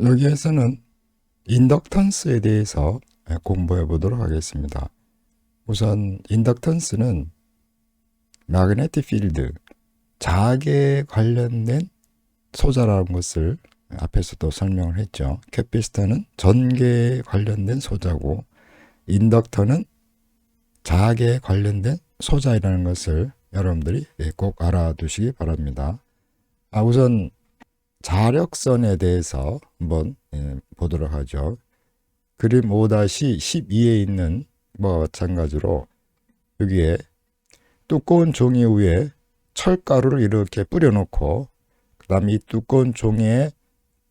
여기에서는 인덕턴스에 대해서 공부해 보도록 하겠습니다. 우선 인덕턴스는 마그네틱 필드, 자학에 관련된 소자라는 것을 앞에서도 설명을 했죠. 캐피스터는 전개에 관련된 소자고 인덕터는 자학에 관련된 소자이라는 것을 여러분들이 꼭 알아두시기 바랍니다. 아, 우선 자력선에 대해서 한번 예, 보도록 하죠. 그림 5-12에 있는 뭐 마찬가지로 여기에 두꺼운 종이 위에 철가루를 이렇게 뿌려놓고 그 다음에 이 두꺼운 종이에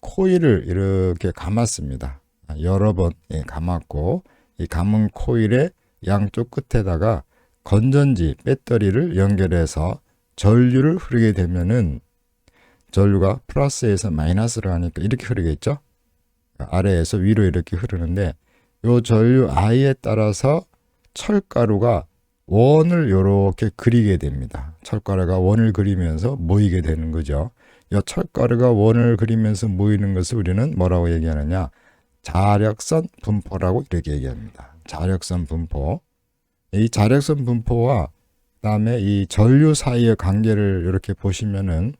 코일을 이렇게 감았습니다. 아, 여러 번 예, 감았고 이 감은 코일의 양쪽 끝에다가 건전지 배터리를 연결해서 전류를 흐르게 되면은 전류가 플러스에서 마이너스로 가니까 이렇게 흐르겠죠. 아래에서 위로 이렇게 흐르는데 요 전류 I에 따라서 철가루가 원을 이렇게 그리게 됩니다. 철가루가 원을 그리면서 모이게 되는 거죠. 이 철가루가 원을 그리면서 모이는 것을 우리는 뭐라고 얘기하느냐? 자력선 분포라고 이렇게 얘기합니다. 자력선 분포. 이 자력선 분포와 그다음에 이 전류 사이의 관계를 이렇게 보시면은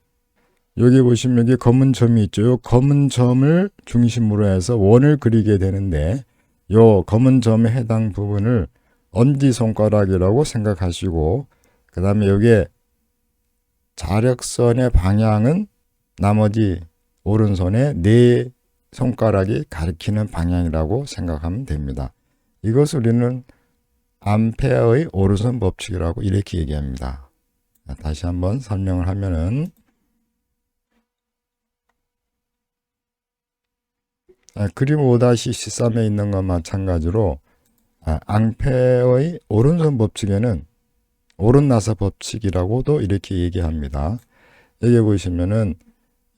여기 보시면 여기 검은 점이 있죠. 이 검은 점을 중심으로 해서 원을 그리게 되는데 이 검은 점에 해당 부분을 엄지 손가락이라고 생각하시고 그 다음에 여기에 자력선의 방향은 나머지 오른손의 네 손가락이 가리키는 방향이라고 생각하면 됩니다. 이것을 우리는 암페어의 오른손 법칙이라고 이렇게 얘기합니다. 다시 한번 설명을 하면은 그림 5-13에 있는 것 마찬가지로 아, 앙페어의 오른손 법칙에는 오른나사 법칙이라고도 이렇게 얘기합니다. 여기 보시면은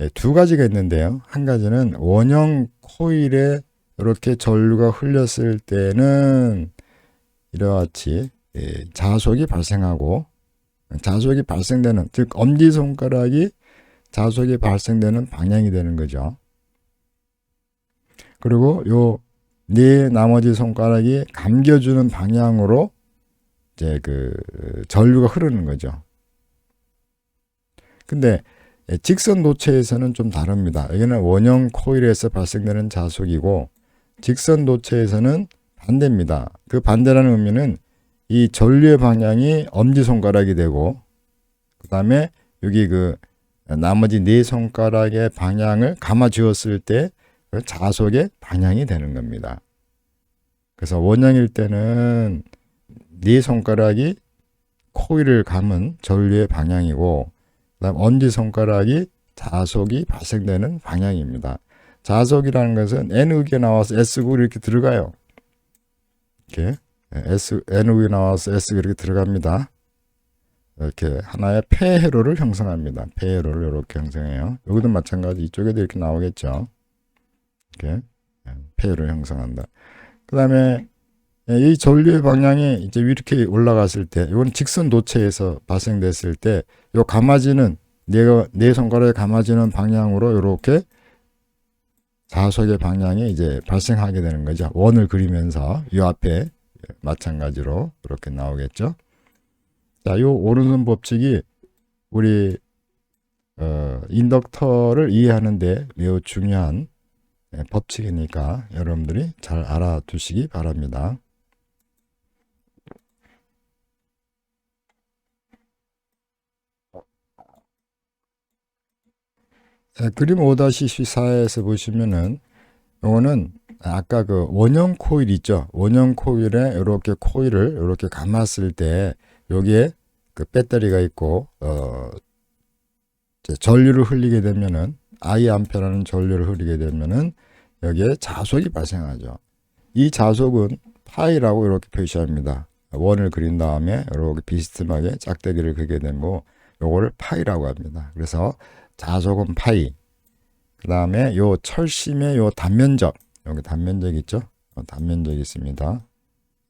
예, 두 가지가 있는데요. 한 가지는 원형 코일에 이렇게 전류가 흘렸을 때는 이러같이 예, 자속이 발생하고 자속이 발생되는 즉 엄지손가락이 자속이 발생되는 방향이 되는 거죠. 그리고 요 네 나머지 손가락이 감겨주는 방향으로 이제 그 전류가 흐르는 거죠. 근데 직선 도체에서는 좀 다릅니다. 여기는 원형 코일에서 발생되는 자속이고 직선 도체에서는 반대입니다. 그 반대라는 의미는 이 전류의 방향이 엄지손가락이 되고 그 다음에 여기 그 나머지 네 손가락의 방향을 감아 주었을 때 자속의 방향이 되는 겁니다. 그래서 원형일 때는 네 손가락이 코일을 감은 전류의 방향이고 그다음 엄지 손가락이 자속이 발생되는 방향입니다. 자속이라는 것은 N극에 나와서 S극 이렇게 들어가요. 이렇게 S, N극이 나와서 S극 이렇게 들어갑니다. 이렇게 하나의 폐회로를 형성합니다. 폐회로를 이렇게 형성해요. 여기도 마찬가지 이쪽에도 이렇게 나오겠죠. 이렇게 폐회를 형성한다. 그 다음에 이 전류의 방향이 이제 이렇게 올라갔을 때, 이건 직선 도체에서 발생됐을 때, 요 감아지는 내가 내 손가락에 감아지는 방향으로 이렇게 자석의 방향이 이제 발생하게 되는 거죠. 원을 그리면서 이 앞에 마찬가지로 이렇게 나오겠죠. 자, 요 오른손 법칙이 우리 어, 인덕터를 이해하는데 매우 중요한 예, 법칙이니까 여러분들이 잘 알아두시기 바랍니다. 자, 그림 5-14에서 보시면은 요거는 아까 그 원형 코일 있죠. 원형 코일에 이렇게 코일을 이렇게 감았을 때 여기에 그 배터리가 있고 어 전류를 흘리게 되면은 I 암페라는 전류를 흐르게 되면은 여기에 자속이 발생하죠. 이 자속은 파이라고 이렇게 표시합니다. 원을 그린 다음에 이렇게 비스듬하게 짝대기를 그리게 되고 요거를 파이라고 합니다. 그래서 자속은 파이. 그 다음에 요 철심의 요 단면적 여기 단면적 있죠? 어, 단면적이 있습니다.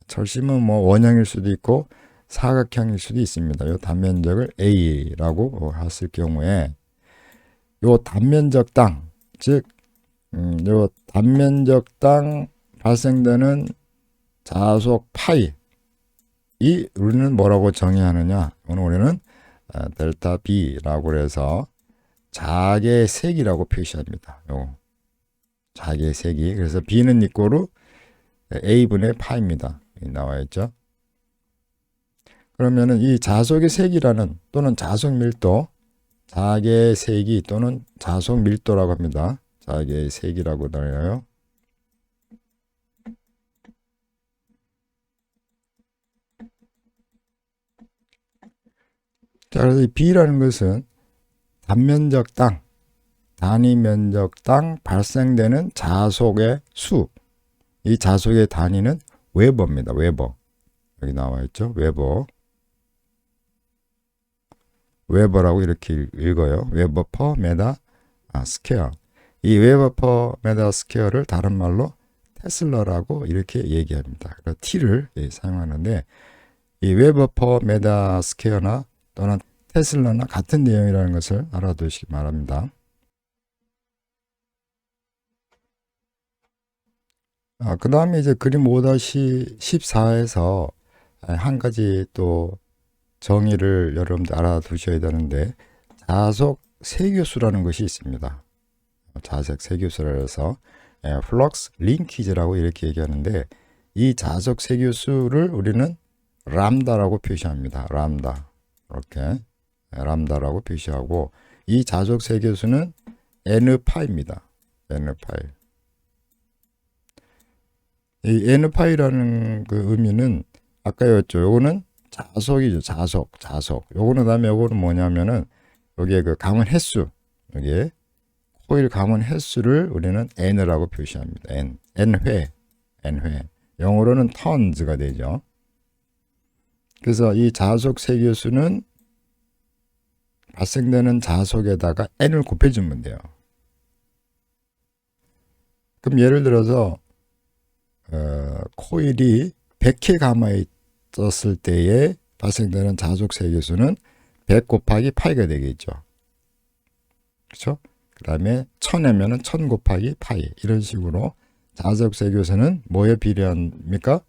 철심은 뭐 원형일 수도 있고 사각형일 수도 있습니다. 요 단면적을 A라고 했을 경우에 요 단면적 땅, 즉 음, 요 단면적당 발생되는 자속 파이 이 우리는 뭐라고 정의하느냐? 오늘 우리는 아, 델타 B라고 해서 자개 색이라고 표시합니다. 요 자개 색이 그래서 B는 이꼬르 A분의 파입니다. 나와 있죠. 그러면은 이 자속의 색이라는 또는 자속 밀도 자개 색이 또는 자속 밀도라고 합니다. 자개 색이라고 나와요. 자, 그래서 이 B라는 것은 단면적 땅, 단위 면적 땅 발생되는 자속의 수. 이 자속의 단위는 웨버입니다. 웨버. 여기 나와 있죠. 웨버. 웨버라고 이렇게 읽어요. 웨버 퍼 메다 아, 스퀘어. 이 웨버 퍼 메다 스퀘어를 다른 말로 테슬러라고 이렇게 얘기합니다. 그래서 T를 예, 사용하는데 이 웨버 퍼 메다 스퀘어나 또는 테슬라나 같은 내용이라는 것을 알아두시기 바랍니다. 아, 그 다음에 이제 그림 5-14에서 한 가지 또 정의를 여러분들 알아두셔야 되는데 자속 세교수라는 것이 있습니다. 자색 세교수라 해서 예, 플럭스 링키즈라고 이렇게 얘기하는데 이 자속 세교수를 우리는 람다라고 표시합니다. 람다. 이렇게 람다라고 표시하고 이 자속 세계수는 n파입니다. n파이. 이 n파이라는 그 의미는 아까 였죠. 요거는 자속이죠. 자속, 자속. 요거는 다음에 요거는 뭐냐면은 여기에 그 감은 횟수, 여기에 코일 감은 횟수를 우리는 n이라고 표시합니다. n, n회, n회. 영어로는 tons가 되죠. 그래서 이 자속 세계수는 발생되는 자속에다가 n을 곱해주면 돼요. 그럼 예를 들어서 어, 코일이 100회 감아 있 었을 때에 발생되는 자속 세계수는 100 곱하기 파이가 되겠죠. 그렇죠? 그 다음에 1000이면 1000 곱하기 파이 이런 식으로 자속 세계수는 뭐에 비례합니까?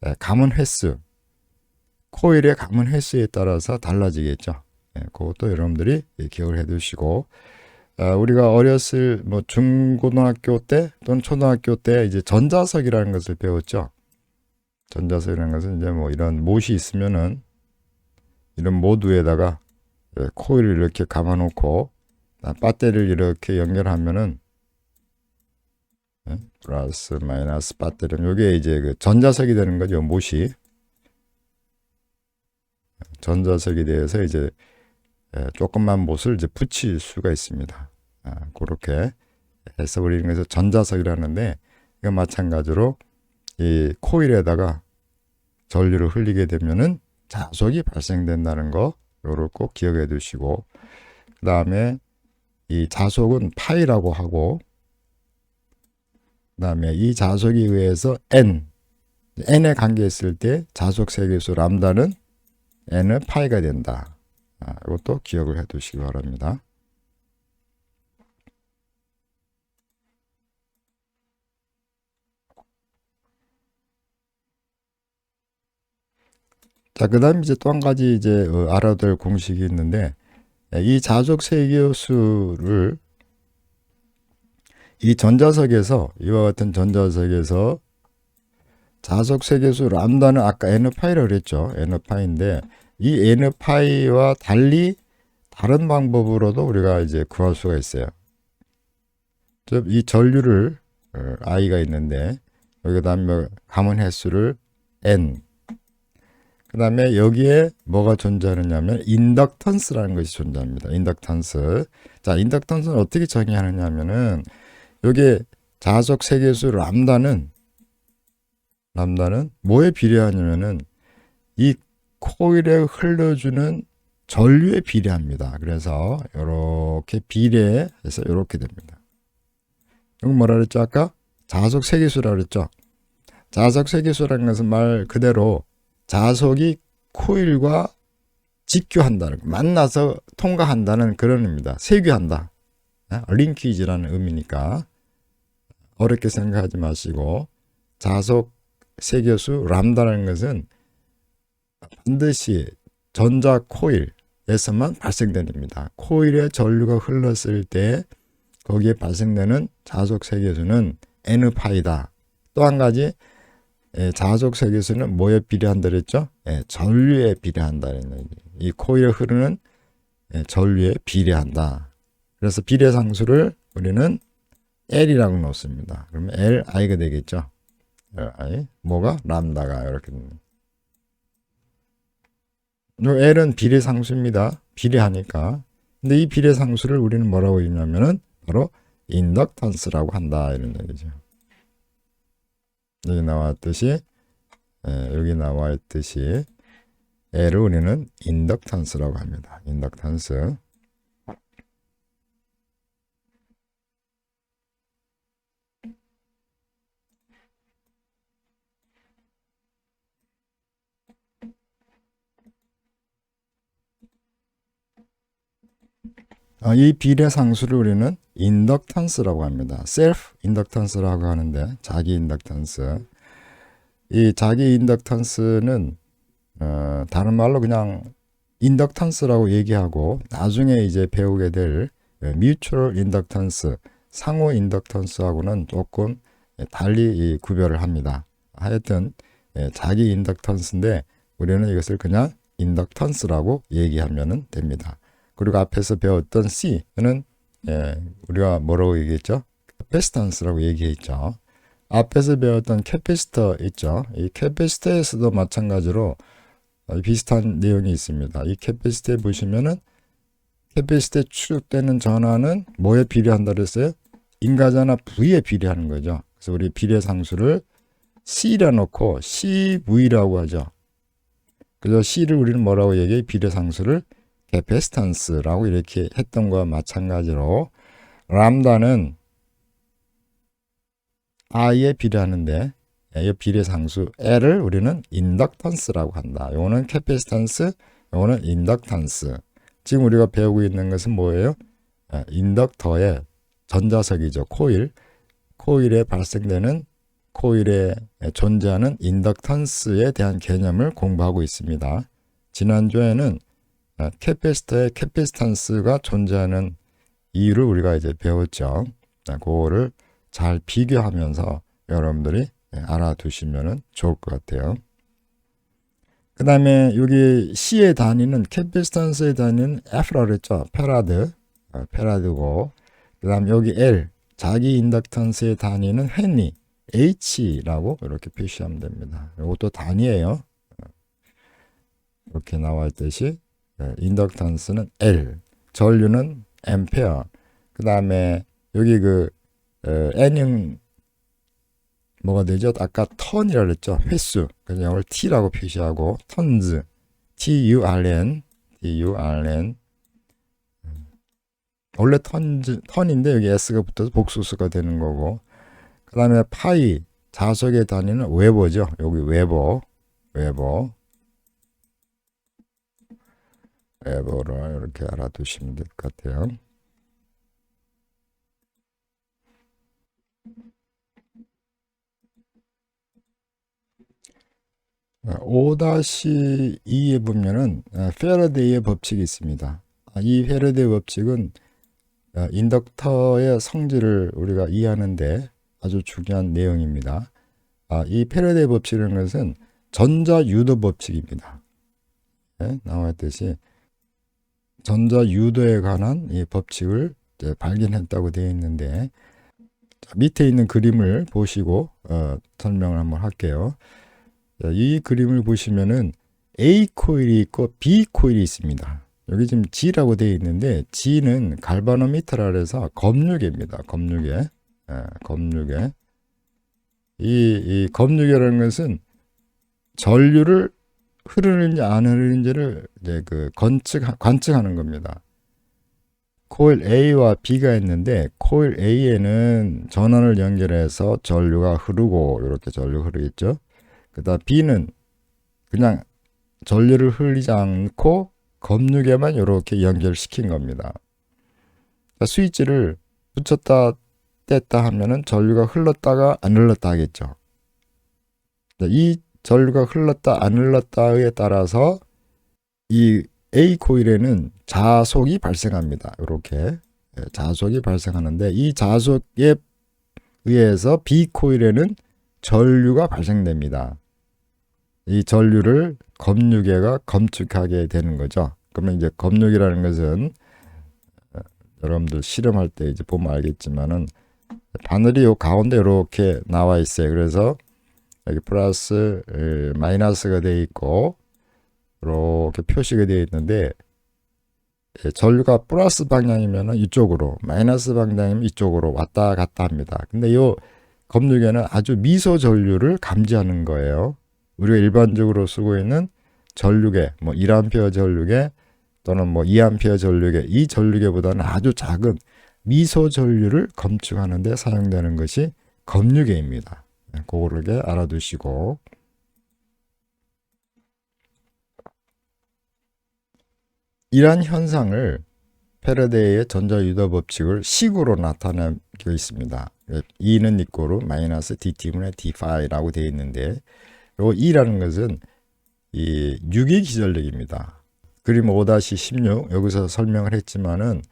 네, 감은 횟수 코일의 감은 횟수에 따라서 달라지겠죠. 네, 그것도 여러분들이 기억을 해 두시고 아, 우리가 어렸을 뭐 중고등학교 때 또는 초등학교 때 이제 전자석이라는 것을 배웠죠. 전자석이라는 것은 이제 뭐 이런 못이 있으면은 이런 모두에다가 예, 코일을 이렇게 감아 놓고 배터리를 이렇게 연결하면은 예, 플러스 마이너스 배터리 이게 이제 그 전자석이 되는 거죠 못이 전자석에 대해서 이제 예, 조금만 못을 이제 붙일 수가 있습니다. 아, 그렇게 해서 우리는 그래서 전자석이라는데 이거 마찬가지로 이 코일에다가 전류를 흘리게 되면은 자속이 발생된다는 거 요걸 꼭 기억해 두시고 그 다음에 이 자속은 파이라고 하고 그 다음에 이 자속에 의해서 n n에 관계했을 때 자속 세계수 람다는 n은 파이가 된다. 아, 이것도 기억을 해 두시기 바랍니다. 자, 그 다음 이제 또 한 가지 이제 어, 알아야 될 공식이 있는데, 예, 이 자족 세계수를 이 전자석에서, 이와 같은 전자석에서 자속 세계수 람다는 아까 n파이라고 그랬죠. n파이인데, 이 n파이와 달리 다른 방법으로도 우리가 이제 구할 수가 있어요. 이 전류를 어, i가 있는데 여기 다음에 감은 횟수를 n 그 다음에 여기에 뭐가 존재하느냐면 인덕턴스라는 것이 존재합니다. 인덕턴스. 자, 인덕턴스는 어떻게 정의하느냐면은 여기에 자석 세계수 람다는 람다는 뭐에 비례하냐면은 이 코일에 흘러주는 전류에 비례합니다. 그래서 이렇게 비례해서 이렇게 됩니다. 이건 뭐라 그랬죠? 아까 자석 세계수라 그랬죠? 자석 세계수라는 것은 말 그대로 자석이 코일과 직교한다는 만나서 통과한다는 그런 의미입니다. 세교한다. 링키지라는 의미니까 어렵게 생각하지 마시고 자속 세계수 람다라는 것은 반드시 전자 코일에서만 발생됩니다. 코일에 전류가 흘렀을 때 거기에 발생되는 자속 세계수는 n파이다. 또 한 가지 예, 자속 세계수는 뭐에 비례한다 그랬죠? 예, 전류에 비례한다는 얘기. 이 코일에 흐르는 예, 전류에 비례한다. 그래서 비례 상수를 우리는 L이라고 놓습니다. 그러면 Li가 되겠죠. Li. 뭐가? 람다가 이렇게 됩니다. 요 L은 비례 상수입니다. 비례하니까. 근데 이 비례 상수를 우리는 뭐라고 읽냐면은 바로 인덕턴스라고 한다 이런 얘기죠. 여기 나왔듯이 예, 여기 나와 있듯이 L을 우리는 인덕턴스라고 합니다. 인덕턴스. 아, 이 비례 상수를 우리는 인덕턴스라고 합니다. 셀프 인덕턴스라고 하는데 자기 인덕턴스. 이 자기 인덕턴스는 어, 다른 말로 그냥 인덕턴스라고 얘기하고 나중에 이제 배우게 될 뮤추얼 인덕턴스, 상호 인덕턴스하고는 조금 달리 이 구별을 합니다. 하여튼 예, 자기 인덕턴스인데 우리는 이것을 그냥 인덕턴스라고 얘기하면 됩니다. 그리고 앞에서 배웠던 C는 예, 우리가 뭐라고 얘기했죠? 캐패시턴스라고 얘기했죠. 앞에서 배웠던 캐패시터 있죠. 이 캐패시터에서도 마찬가지로 어, 비슷한 내용이 있습니다. 이 캐패시터에 보시면은 캐패시터에 추적되는 전하는 뭐에 비례한다 그랬어요? 인가전화 V에 비례하는 거죠. 그래서 우리 비례 상수를 C라 놓고 CV라고 하죠. 그래서 C를 우리는 뭐라고 얘기해? 비례 상수를 캐패시턴스라고 이렇게 했던 것과 마찬가지로 람다는 I에 비례하는데 이 비례 상수 L을 우리는 인덕턴스라고 한다. 요거는 캐패시턴스, 요거는 인덕턴스. 지금 우리가 배우고 있는 것은 뭐예요? 아, 인덕터의 전자석이죠. 코일. 코일에 발생되는 코일에 존재하는 인덕턴스에 대한 개념을 공부하고 있습니다. 지난주에는 아, 캐패시터의 캐패시탄스가 존재하는 이유를 우리가 이제 배웠죠. 자, 그거를 잘 비교하면서 여러분들이 알아두시면 좋을 것 같아요. 그 다음에 여기 C의 단위는 캐패시탄스의 단위는 F라고 그랬죠. 페라드, 어, 페라드고 그 다음 여기 L, 자기 인덕턴스의 단위는 헨리, H라고 이렇게 표시하면 됩니다. 이것도 단위예요. 이렇게 나와 있듯이 네, 인덕턴스는 L, 전류는 앰페어. 그 다음에 여기 그 어, N형 뭐가 되죠? 아까 턴이라 그랬죠. 횟수. 그래서 이걸 T라고 표시하고 턴즈, T-U-R-N, T-U-R-N. 원래 턴즈, 턴인데 여기 S가 붙어서 복수수가 되는 거고. 그 다음에 파이, 자석의 단위는 웨버죠. 여기 웨버, 웨버. 웨버를 이렇게 알아두시면 될 것 같아요. 아, 5-2에 보면은 아, 페러데이의 법칙이 있습니다. 아, 이 페러데이 법칙은 인덕터의 성질을 우리가 이해하는데 아주 중요한 내용입니다. 이 페러데이 법칙이라는 것은 전자 유도 법칙입니다. 네, 나와 있듯이 전자 유도에 관한 이 법칙을 발견했다고 되어 있는데 자, 밑에 있는 그림을 보시고 어, 설명을 한번 할게요. 자, 이 그림을 보시면은 A 코일이 있고 B 코일이 있습니다. 여기 지금 G라고 되어 있는데 G는 갈바노미터라 해서 검유계입니다. 검유계, 예, 검유계. 이, 이 검유계라는 것은 전류를 흐르는지 안 흐르는지를 이제 그 관측 관측하는 겁니다. 코일 A와 B가 있는데 코일 A에는 전원을 연결해서 전류가 흐르고 이렇게 전류 흐르겠죠. 그다음 B는 그냥 전류를 흘리지 않고 검유계만 이렇게 연결시킨 겁니다. 스위치를 붙였다 됐다 하면은 전류가 흘렀다가 안 흘렀다 하겠죠. 이 전류가 흘렀다 안 흘렀다에 따라서 이 A 코일에는 자속이 발생합니다. 이렇게 예, 자속이 발생하는데 이 자속에 의해서 B 코일에는 전류가 발생됩니다. 이 전류를 검유계가 검축하게 되는 거죠. 그러면 이제 검유기라는 것은 어, 여러분들 실험할 때 이제 보면 알겠지만은 바늘이 요 가운데 이렇게 나와 있어요. 그래서 여기 플러스 에, 마이너스가 돼 있고 이렇게 표시가 되어 있는데 예, 전류가 플러스 방향이면 이쪽으로 마이너스 방향이면 이쪽으로 왔다 갔다 합니다. 근데 요 검유계는 아주 미소 전류를 감지하는 거예요. 우리가 일반적으로 쓰고 있는 전류계, 뭐 1A 전류계 또는 뭐 2A 전류계, 이 전류계보다는 아주 작은 미소 전류를 검축하는 데 사용되는 것이 검유계입니다. 네, 그거를 알아두시고 이러한 현상을 페르데이의 전자유도 법칙을 식으로 나타내고 있습니다. E는 이꼬로 마이너스 dt분의 d5라고 되어 있는데 요 E라는 것은 이 유기 기전력입니다. 그림 5-16 여기서 설명을 했지만은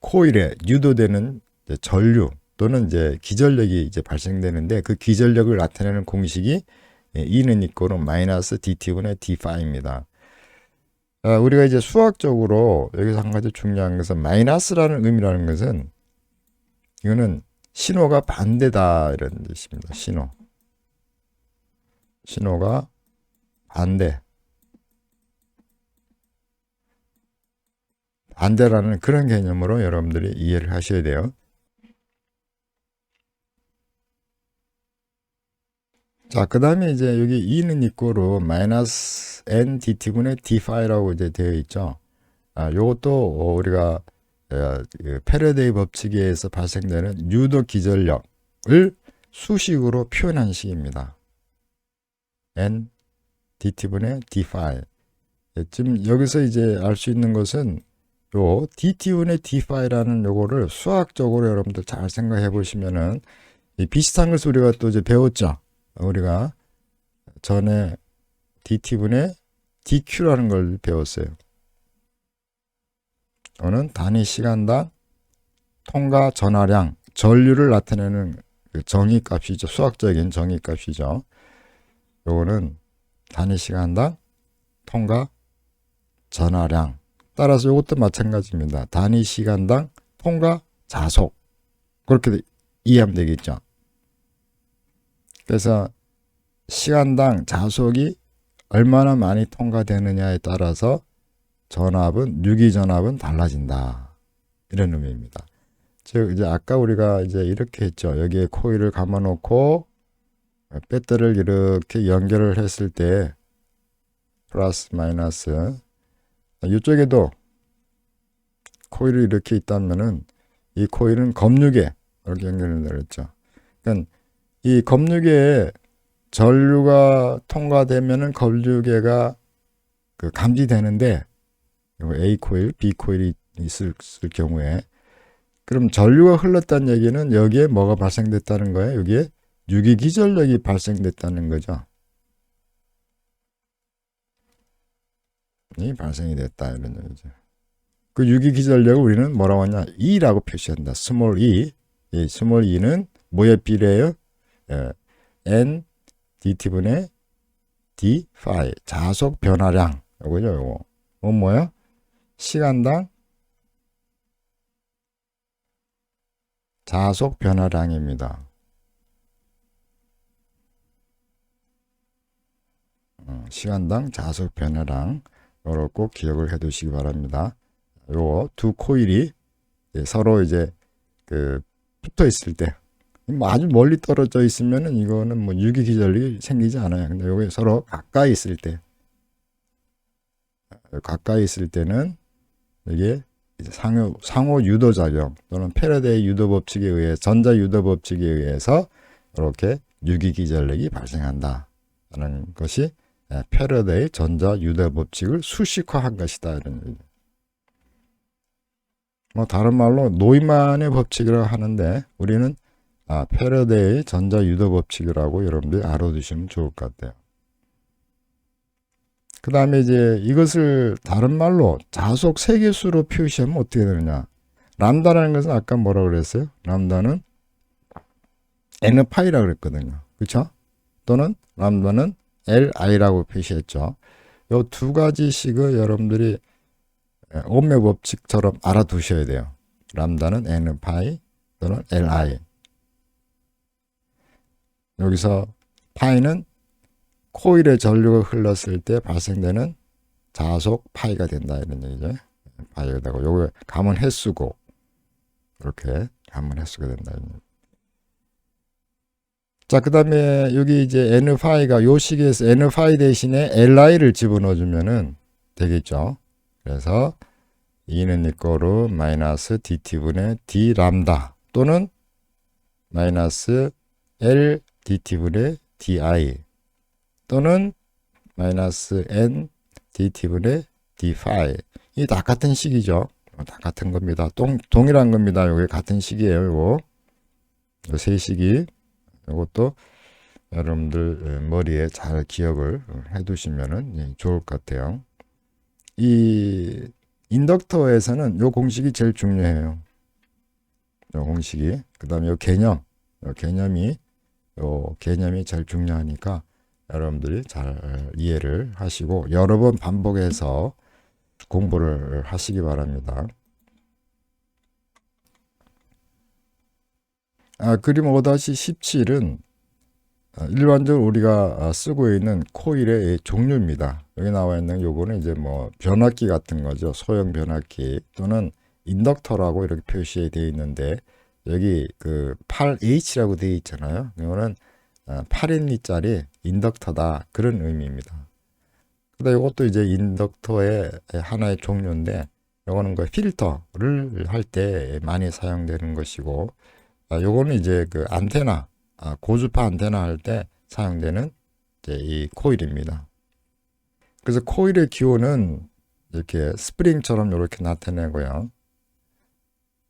코일에 유도되는 전류 또는 이제 기전력이 이제 발생되는데 그 기전력을 나타내는 공식이 E는 이꼬로 마이너스 dt분의 d5입니다. 아, 우리가 이제 수학적으로 여기서 한 가지 중요한 것은 마이너스라는 의미라는 것은 이거는 신호가 반대다 이런 뜻입니다. 신호. 신호가 반대. 반대라는 그런 개념으로 여러분들이 이해를 하셔야 돼요. 자, 그 다음에 이제 여기 2는 이꼬로 마이너스 n dt분의 d5라고 이제 되어 있죠. 아, 요것도 우리가 어, 그 페르데이 법칙에 의해서 발생되는 유도 기전력을 수식으로 표현한 식입니다. n dt분의 d5. 예, 지금 여기서 이제 알 수 있는 것은 요 dt분의 d5라는 요거를 수학적으로 여러분들 잘 생각해 보시면은 비슷한 것을 우리가 또 이제 배웠죠. 우리가 전에 dt분의 dq라는 걸 배웠어요. 이거는 단위 시간당 통과 전하량, 전류를 나타내는 그 정의값이죠. 수학적인 정의값이죠. 요거는 단위 시간당 통과 전하량. 따라서 이것도 마찬가지입니다. 단위 시간당 통과 자속. 그렇게 이해하면 되겠죠. 그래서 시간당 자속이 얼마나 많이 통과되느냐에 따라서 전압은 유기 전압은 달라진다. 이런 의미입니다. 즉 이제 아까 우리가 이제 이렇게 했죠. 여기에 코일을 감아 놓고 배터리를 이렇게 연결을 했을 때 플러스 마이너스 이쪽에도 코일이 이렇게 있다면은 이 코일은 검유계 이렇게 연결을 했죠. 그러니까 이 검유계에 전류가 통과되면은 검유계가 그 감지되는데 A 코일, B 코일이 있을 경우에 그럼 전류가 흘렀다는 얘기는 여기에 뭐가 발생됐다는 거예요? 여기에 유기기전력이 발생됐다는 거죠. 이 발생이 됐다 이런 얘기죠. 그 유기기전력을 우리는 뭐라고 하냐? E라고 표시한다. 스몰 e. 이 스몰 e는 뭐에 비례해요? 예, n dt분의 d phi 자속 변화량. 요거죠 요거. 뭐 뭐야? 시간당 자속 변화량입니다. 어, 시간당 자속 변화량. 요걸 꼭 기억을 해 두시기 바랍니다. 요두 코일이 서로 이제 그 붙어 있을 때뭐 아주 멀리 떨어져 있으면은 이거는 뭐 유기 기전력이 생기지 않아요. 근데 여기 서로 가까이 있을 때 가까이 있을 때는 이게 상호, 상호 유도 작용 또는 페라데이 유도 법칙에 의해 전자 유도 법칙에 의해서 이렇게 유기 기전력이 발생한다. 라는 것이 페라데이 전자 유도 법칙을 수식화한 것이다. 이런 얘기. 뭐 다른 말로 노이만의 법칙이라고 하는데 우리는 아, 패러데이 전자 유도 법칙이라고 여러분들이 알아두시면 좋을 것 같아요. 그 다음에 이제 이것을 다른 말로 자속 세계수로 표시하면 어떻게 되느냐. 람다라는 것은 아까 뭐라 그랬어요? 람다는 n파이라고 그랬거든요. 그렇죠? 또는 람다는 li라고 표시했죠. 요 두 가지 식을 여러분들이 옴메 법칙처럼 알아두셔야 돼요. 람다는 n파이 또는 li. 여기서 파이는 코일의 전류가 흘렀을 때 발생되는 자속 파이가 된다 이런 얘기죠. 파이가 되고 요거 감은 횟수고 이렇게 감은 횟수가 된다. 자, 그 다음에 여기 이제 n 파이가 요 식에서 n 파이 대신에 li를 집어넣어 주면은 되겠죠. 그래서 2는 이거로 마이너스 dt분의 d 람다 또는 마이너스 l dt분의 di 또는 마이너스 n dt분의 d 파이 이다 같은 식이죠. 다 같은 겁니다. 동, 동일한 겁니다. 요게 같은 식이에요. 요거 요세 식이 이것도 여러분들 머리에 잘 기억을 해 두시면 좋을 것 같아요. 이 인덕터에서는 요 공식이 제일 중요해요. 요 공식이. 그 다음에 요 개념. 요 개념이 요 개념이 제일 중요하니까 여러분들이 잘 이해를 하시고 여러 번 반복해서 공부를 하시기 바랍니다. 아, 그림 5-17은 일반적으로 우리가 쓰고 있는 코일의 종류입니다. 여기 나와 있는 요거는 이제 뭐 변압기 같은 거죠. 소형 변압기 또는 인덕터라고 이렇게 표시되어 있는데 여기 그 8H라고 되어 있잖아요. 이거는 8N짜리 인덕터다 그런 의미입니다. 근데 이것도 이제 인덕터의 하나의 종류인데 요거는 그 필터를 할 때 많이 사용되는 것이고 아, 요거는 이제 그 안테나, 아, 고주파 안테나 할 때 사용되는 이 코일입니다. 그래서 코일의 기호는 이렇게 스프링처럼 이렇게 나타내고요.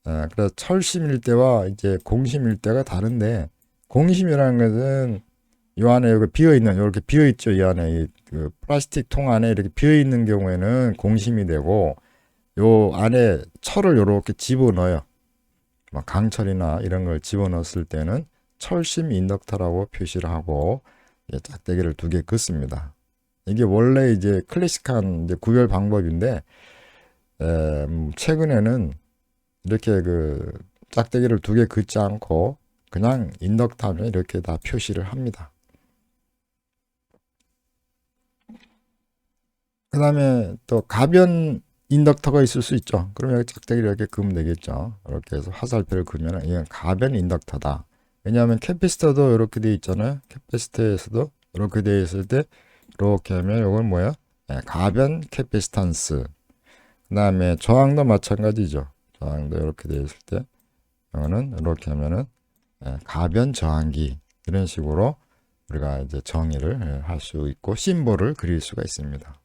아, 그래서 철심일 때와 이제 공심일 때가 다른데 공심이라는 것은 이 안에 여기 비어 있는 이렇게 비어 있죠. 이 안에 이 그 플라스틱 통 안에 이렇게 비어 있는 경우에는 공심이 되고 요 안에 철을 이렇게 집어 넣어요. 뭐 강철이나 이런 걸 집어 넣었을 때는 철심 인덕터라고 표시를 하고 짝대기를 두 개 긋습니다. 이게 원래 이제 클래식한 이제 구별 방법인데 에, 음, 최근에는 이렇게 그 짝대기를 두 개 긋지 않고 그냥 인덕터면 이렇게 다 표시를 합니다. 그 다음에 또 가변 인덕터가 있을 수 있죠. 그러면 여기 짝대기를 이렇게 그으면 되겠죠. 이렇게 해서 화살표를 그으면 이건 가변 인덕터다. 왜냐하면 캐피스터도 이렇게 돼 있잖아요. 캐피스터에서도 이렇게 돼 있을 때 이렇게 하면 이건 뭐야? 네, 가변 캐피스탄스. 그 다음에 저항도 마찬가지죠. 저항도 이렇게 돼 있을 때 이거는 이렇게 하면은 네, 가변 저항기 이런 식으로 우리가 이제 정의를 할 수 있고 심볼을 그릴 수가 있습니다.